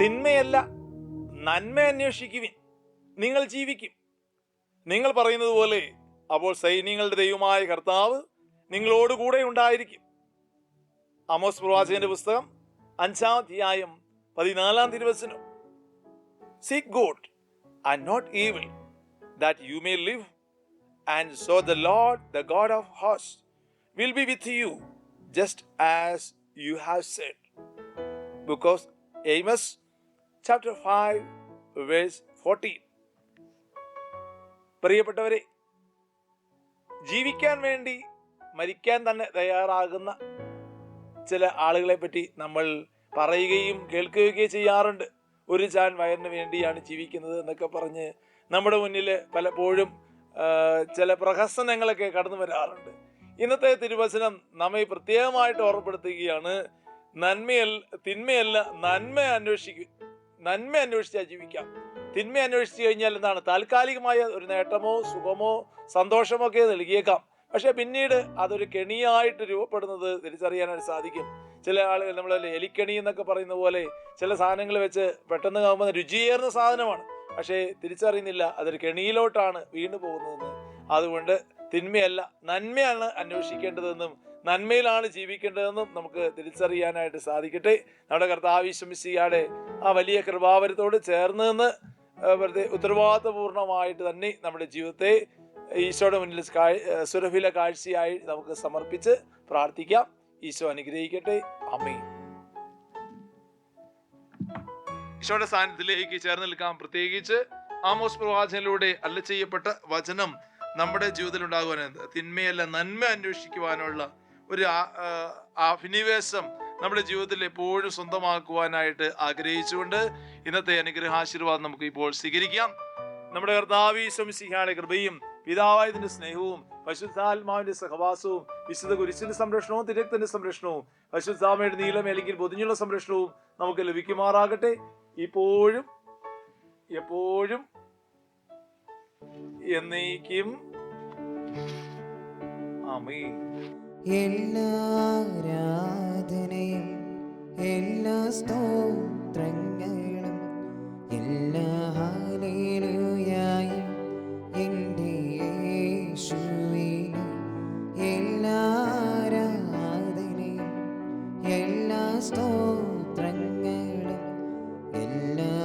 തിന്മയല്ല നന്മ അന്വേഷിക്കുവിൻ. നിങ്ങൾ ജീവിക്കും. നിങ്ങൾ പറയുന്നത് പോലെ അപ്പോൾ സൈന്യങ്ങളുടെ ദൈവമായ കർത്താവ് നിങ്ങളോടുകൂടെ ഉണ്ടായിരിക്കും. അമോസ് പ്രവാചകന്റെ പുസ്തകം അഞ്ചാം അധ്യായം പതിനാലാം തിരുവചനം. Seek God and not evil that you may live and so the Lord the God of hose will be with you just as you have said because Amos chapter five verse fourteen പ്രിയപ്പെട്ടവരെ ജീവിക്കാൻ വേണ്ടി മരിക്കാൻ തന്നെ തയ്യാറാകുന്ന ചില ആളുകളെ പറ്റി നമ്മൾ പറയുകയും കേൾക്കുകയും ചെയ്യാറുണ്ട്. ഒരു ചാൻ വയറിന് വേണ്ടിയാണ് ജീവിക്കുന്നത് എന്നൊക്കെ പറഞ്ഞ് നമ്മുടെ മുന്നിൽ പലപ്പോഴും ചില പ്രഹസനങ്ങളൊക്കെ കടന്നു വരാറുണ്ട്. ഇന്നത്തെ തിരുവചനം നമ്മെ പ്രത്യേകമായിട്ട് ഓർമ്മപ്പെടുത്തുകയാണ് നന്മയല്ല തിന്മയല്ല നന്മ അന്വേഷിക്കും നന്മ അന്വേഷിച്ചാൽ ജീവിക്കാം. തിന്മ അന്വേഷിച്ചു കഴിഞ്ഞാൽ എന്താണ്? താൽക്കാലികമായ ഒരു നേട്ടമോ സുഖമോ സന്തോഷമോ ഒക്കെ നൽകിയേക്കാം. പക്ഷെ പിന്നീട് അതൊരു കെണിയായിട്ട് രൂപപ്പെടുന്നത് തിരിച്ചറിയാനായിട്ട് സാധിക്കും. ചില ആളുകൾ നമ്മൾ എലിക്കണി എന്നൊക്കെ പറയുന്ന പോലെ ചില സാധനങ്ങൾ വെച്ച് പെട്ടെന്ന് കാണുമ്പോൾ രുചിയേറുന്ന സാധനമാണ്. പക്ഷേ തിരിച്ചറിയുന്നില്ല. അതൊരു കെണിയിലോട്ടാണ് വീണു പോകുന്നതെന്ന്. അതുകൊണ്ട് തിന്മയല്ല നന്മയാണ് അന്വേഷിക്കേണ്ടതെന്നും നന്മയിലാണ് ജീവിക്കേണ്ടതെന്നും നമുക്ക് തിരിച്ചറിയാനായിട്ട് സാധിക്കട്ടെ. നമ്മുടെ കർത്താവിശ്വമിസിയാടെ ആ വലിയ കൃപാവരത്തോട് ചേർന്ന് നിന്ന് വെറുതെ ഉത്തരവാദിത്തപൂർണമായിട്ട് തന്നെ നമ്മുടെ ജീവിതത്തെ ഈശോയുടെ മുന്നിൽ സുരഭില കാഴ്ചയായി നമുക്ക് സമർപ്പിച്ച് പ്രാർത്ഥിക്കാം. ഈശോ അനുഗ്രഹിക്കട്ടെ. അമ്മയും ഈശോയുടെ സാന്നിധ്യത്തിലേക്ക് ചേർന്ന് നിൽക്കാം. പ്രത്യേകിച്ച് ആമോസ് പ്രവാചകനിലൂടെ അല്ല ചെയ്യപ്പെട്ട വചനം നമ്മുടെ ജീവിതത്തിൽ ഉണ്ടാകുവാൻ തിന്മയല്ല നന്മ അന്വേഷിക്കുവാനുള്ള ഒരു അഭിനിവേശം നമ്മുടെ ജീവിതത്തിൽ എപ്പോഴും സ്വന്തമാക്കുവാനായിട്ട് ആഗ്രഹിച്ചുകൊണ്ട് ഇന്നത്തെ അനുഗ്രഹാശീർവാദം നമുക്ക് ഇപ്പോൾ സ്വീകരിക്കാം. നമ്മുടെ കർത്താവീശം ശംസിഹായുടെ കൃപയും പിതാവായതിന്റെ സ്നേഹവും പശുദ്ധാത്മാവിന്റെ സഹവാസവും വിശുദ്ധ കുരിശിന്റെ സംരക്ഷണവും തിരക്തന്റെ സംരക്ഷണവും പശുദ്ധാമയുടെ നീളം അല്ലെങ്കിൽ പൊതിഞ്ഞുള്ള സംരക്ഷണവും നമുക്ക് ലഭിക്കുമാറാകട്ടെ. ഇപ്പോഴും എപ്പോഴും എന്നേക്കും എല്ലാ ആരാധനയും എല്ലാ സ്തോത്രങ്ങളും എല്ലാ ഹാലയിലുയായും എന്റെ യേശുവിന് എല്ലാ ആരാധനയും എല്ലാ സ്തോത്രങ്ങളും എല്ലാ